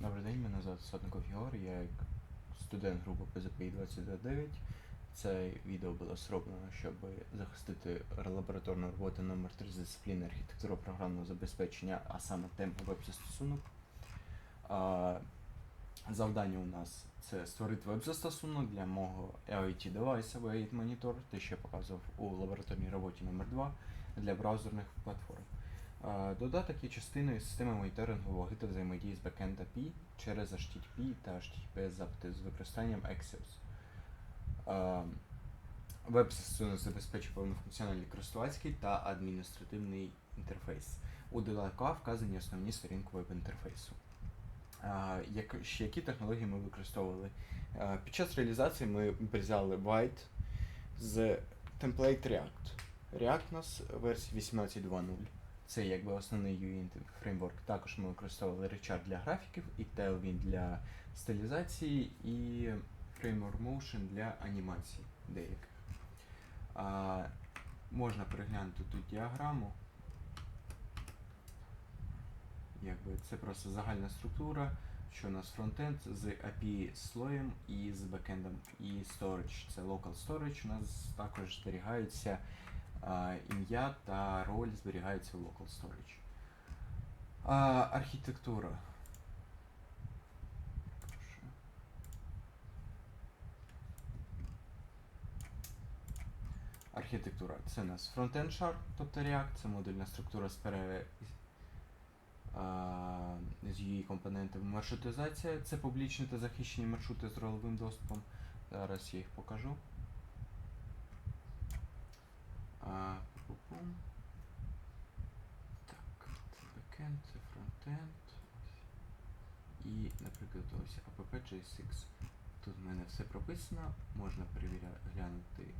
Добрий день, мене звати Сотников Єгор, я як студент групи ПЗПІ 29. Це відео було зроблено, щоб захистити лабораторну роботу номер 3 з дисципліни архітектура програмного забезпечення, а саме тема веб-застосунок. Завдання у нас це створити веб-застосунок для мого IoT девайса Wait Monitor, те, що я показував у лабораторній роботі номер 2 для браузерних платформ. Додаток є частиною системи моніторингу ваги та взаємодії з Backend API через HTTP та HTTPS запити з використанням Axios. Веб-застосунок забезпечує повнофункціональний користувацький та адміністративний інтерфейс. У додатку вказані основні сторінки веб-інтерфейсу. Які технології ми використовували? Під час реалізації ми взяли Byte з темплейт React. React у нас версії 18.2.0. Це якби основний UI фреймворк. Також ми використовували Richard для графіків і Tailwind для стилізації і Framework Motion для анімацій деяких. А, можна переглянути тут діаграму. Якби це просто загальна структура, що у нас фронтенд з API слоєм і з бекендом і storage. Це local storage. У нас також зберігаються ім'я та роль зберігаються в local storage. Архітектура. Архітектура. Це у нас фронтенд шар, тобто React, це модульна структура з пере... з її компонентами. Маршрутизація це публічні та захищені маршрути з ролевим доступом. Зараз я їх покажу. А, пу-пу-пум. Так, це бекенд, це фронтенд. І, наприклад, ось app.jsx. Тут в мене все прописано, можна перевіряти, глянути,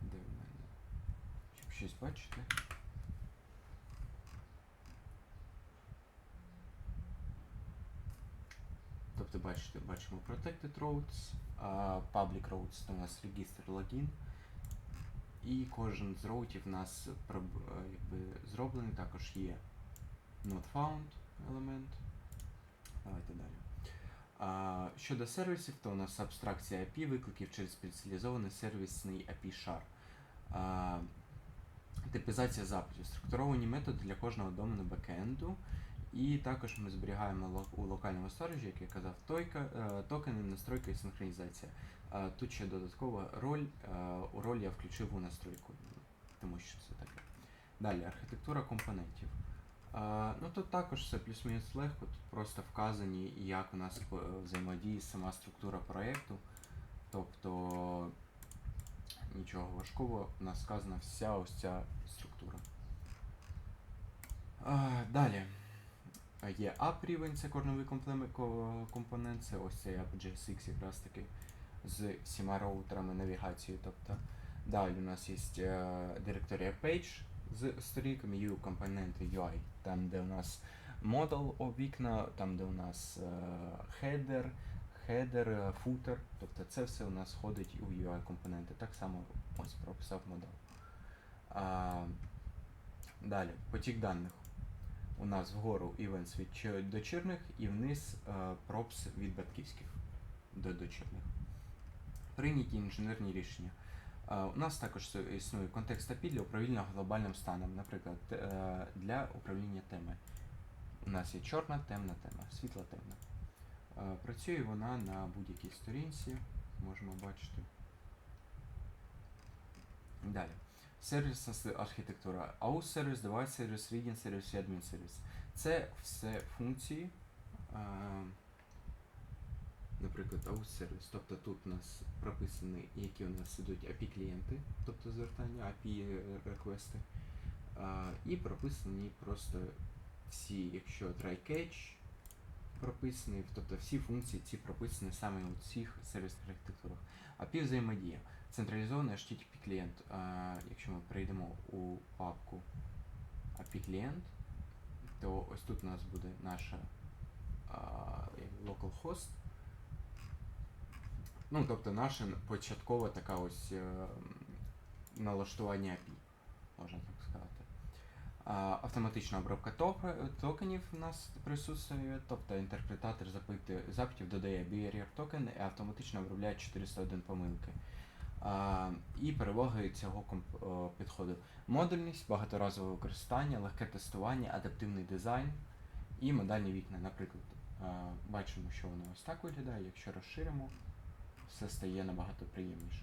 де в мене. Щоб щось бачити. Тобто, бачите, бачимо Protected а Public Roads це у нас регістр логін. І кожен з роутів у нас е, якби, зроблений, також є not found елемент. Давайте далі. А, щодо сервісів, то у нас абстракція API викликів через спеціалізований сервісний API шар. А, типізація запитів, структуровані методи для кожного домену бекенду. І також ми зберігаємо у локальному сториджі, як я казав, тойка, е, токени, настройка і синхронізація. Тут ще додаткова роль. е, роль я включив у настройку, тому що це таке. Далі, архітектура компонентів. Е, Ну тут також все плюс-мінус легко, тут просто вказані, як у нас взаємодіє сама структура проєкту. Тобто нічого важкого, у нас сказана вся ось ця структура. Далі. Є app рівень, це корневий комплеме- ко- компонент, це ось цей app.jsx якраз таки з всіма роутерами навігації. Тобто далі у нас є е, директорія page з сторінками U компоненти UI, там де у нас модел вікна, там де у нас е, header, header, е, тобто це все у нас входить у UI компоненти. Так само ось прописав модел. А, далі, потік даних. У нас вгору events від дочірних і вниз е, props від батьківських до дочірних. Прийняті інженерні рішення. Е, У нас також існує контекст API для управління глобальним станом, наприклад, е, для управління теми. У нас є чорна, темна тема, світла темна. Е, Працює вона на будь-якій сторінці, можемо бачити. Далі. Сервісна архітектура. AUS сервіс, девайс сервіс, reading сервіс і admin сервіс. Це все функції. Наприклад, AUS сервіс. Тобто тут у нас прописані, які у нас ідуть API клієнти, тобто звертання, API реквести. Е, І прописані просто всі, якщо try-catch прописаний, тобто всі функції ці прописані саме у цих сервісних архітектурах. API взаємодія. Централізований HTTP клієнт. Якщо ми перейдемо у папку API клієнт, то ось тут у нас буде наша localhost. Ну, тобто наша початкова така ось е, налаштування API, можна так сказати. Автоматична обробка токенів у нас присутствує, тобто інтерпретатор запитів додає barrier токен і автоматично обробляє 401 помилки. І переваги цього підходу. Модульність, багаторазове використання, легке тестування, адаптивний дизайн і модальні вікна. Наприклад, бачимо, що воно ось так виглядає. Якщо розширимо, все стає набагато приємніше.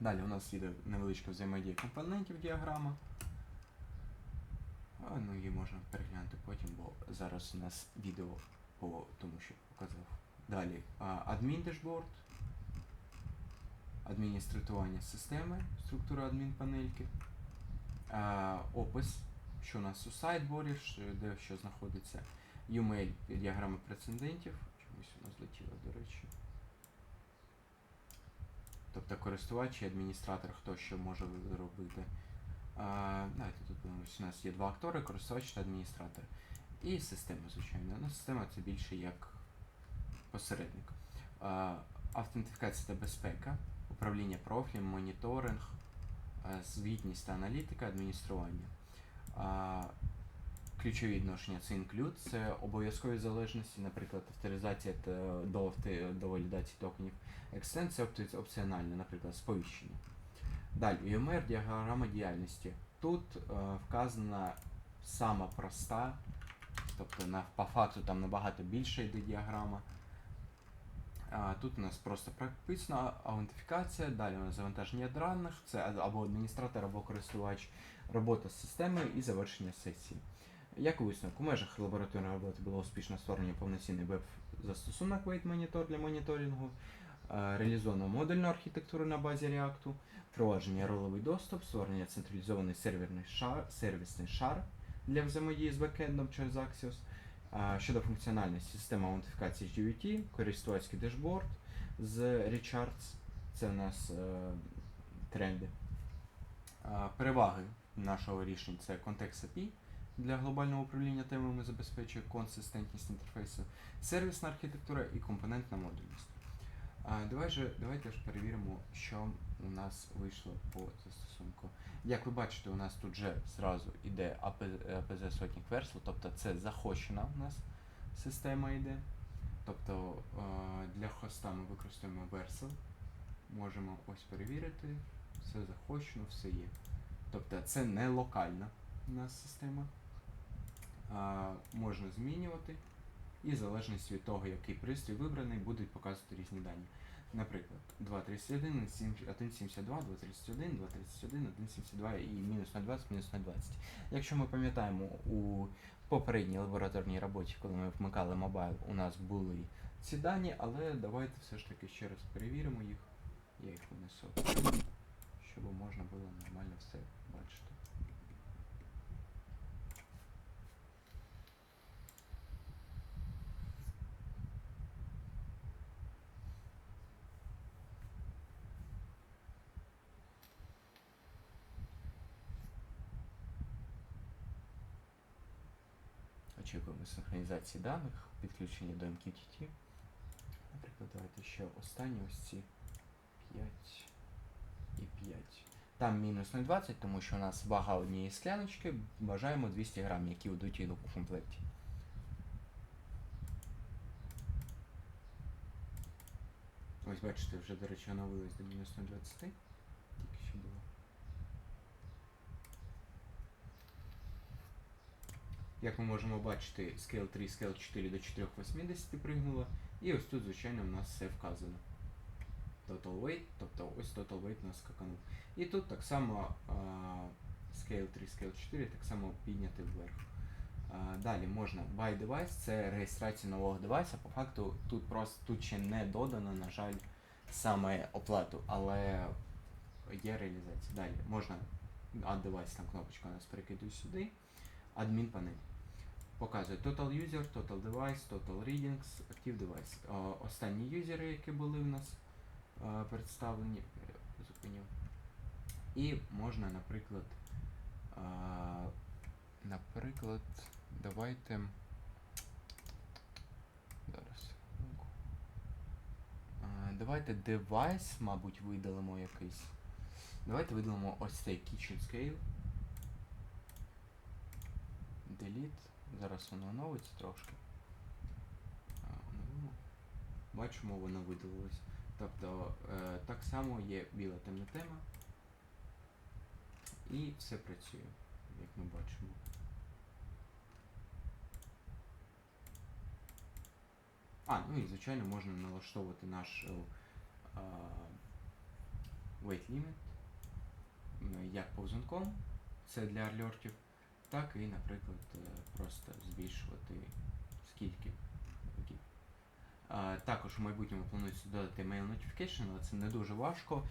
Далі у нас йде невеличка взаємодія компонентів діаграма. Ну її можна переглянути потім, бо зараз у нас відео по тому, що показав. Далі а, адмін дешборд, адміністратування системи, структура адмінпанельки, опис, що у нас у сайдборі, що- де що знаходиться, UML діаграма прецедентів. Чомусь у нас злетіло, до речі. Тобто користувач і адміністратор, хто що може зробити. Давайте тут. У нас є два актори, користувач та адміністратор. І система, звичайно. Ну, система це більше як посередник. Автентифікація та безпека, управління профілем, моніторинг, звітність та аналітика, адміністрування. Ключові відношення це інклюд, це обов'язкові залежності, наприклад, авторизація до, до валідації токенів. Екстенд це опціональне, наприклад, сповіщення. Далі, UMR діаграма діяльності. Тут е, вказана сама проста, тобто на, по факту там набагато більше йде діаграма. Тут у нас просто прописана аутентифікація, далі у нас завантаження даних, це або адміністратор, або користувач, робота з системою і завершення сесії. Як висновок, у межах лабораторної роботи було успішно створення повноцінний веб-застосунок Wait Monitor для моніторингу, е, реалізовано модульну архітектуру на базі React, впровадження роловий доступ, створення централізований серверний шар, сервісний шар для взаємодії з бекендом через Axios. Щодо функціональності, система аутентифікації GVT, користувацький дешборд з Recharts, це у нас е, тренди. Переваги нашого рішення це контекст API для глобального управління темами забезпечує консистентність інтерфейсу, сервісна архітектура і компонентна модульність. А, давай же, давайте ж перевіримо, що у нас вийшло по застосунку. Як ви бачите, у нас тут вже зразу йде APZ сотник версл, тобто це захочена у нас система йде. Тобто е, для хоста ми використовуємо Vercel. Можемо ось перевірити, все захочено, все є. Тобто це не локальна у нас система. А, можна змінювати. І в залежності від того, який пристрій вибраний, будуть показувати різні дані. Наприклад, 2.31, 1.72, 2.31, 2.31, 1.72 і мінус на 20, мінус на 20. Якщо ми пам'ятаємо, у попередній лабораторній роботі, коли ми вмикали мобайл, у нас були ці дані, але давайте все ж таки ще раз перевіримо їх. Я їх внесу, щоб можна було нормально все бачити. Очікуємо синхронізації даних, підключення до MQTT. Наприклад, давайте ще останні ось ці 5 і 5. Там мінус 0,20, тому що у нас вага однієї скляночки, бажаємо 200 грам, які йдуть у комплекті. Ось бачите, вже, до речі, оновилось до мінус 0,20. Тільки що було. Як ми можемо бачити, Scale 3, Scale 4 до 480 пригнуло. І ось тут, звичайно, у нас все вказано. Total weight, тобто ось total weight у нас скаканув. І тут так само Scale 3, Scale 4 так само підняти вверх. Далі можна buy device, це реєстрація нового девайса. По факту тут просто тут ще не додано, на жаль, саме оплату, але є реалізація. Далі можна add device, там кнопочка у нас перекидує сюди. Адмін панель. Показує Total User, Total Device, Total Readings, Active Device. О, останні юзери, які були в нас е, представлені, зупиню. І можна, наприклад, е, наприклад, давайте. Зараз. Давайте девайс, мабуть, видалимо якийсь. Давайте видалимо ось цей Kitchen Scale. delete. Зараз воно оновиться трошки. Бачимо, воно видалилось. Тобто е, так само є біла темна тема. І все працює, як ми бачимо. А, ну і звичайно можна налаштовувати наш е, weight limit як повзунком, це для алертів, так і, наприклад, е, просто збільшувати скільки. також у майбутньому планується додати mail notification, але це не дуже важко.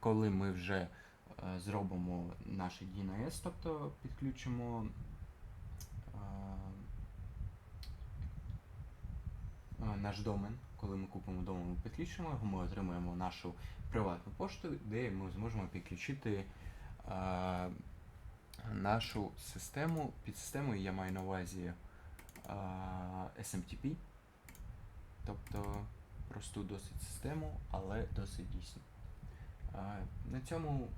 Коли ми вже е, зробимо наш DNS, тобто підключимо наш домен, коли ми купимо домен, ми підключимо його, ми отримаємо нашу приватну пошту, де ми зможемо підключити нашу систему. Під системою я маю на увазі а, SMTP, тобто просту досить систему, але досить дійсну. На цьому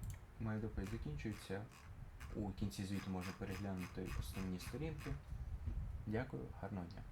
моя доповідь закінчується. У кінці звіту можна переглянути основні сторінки. Дякую, гарного дня.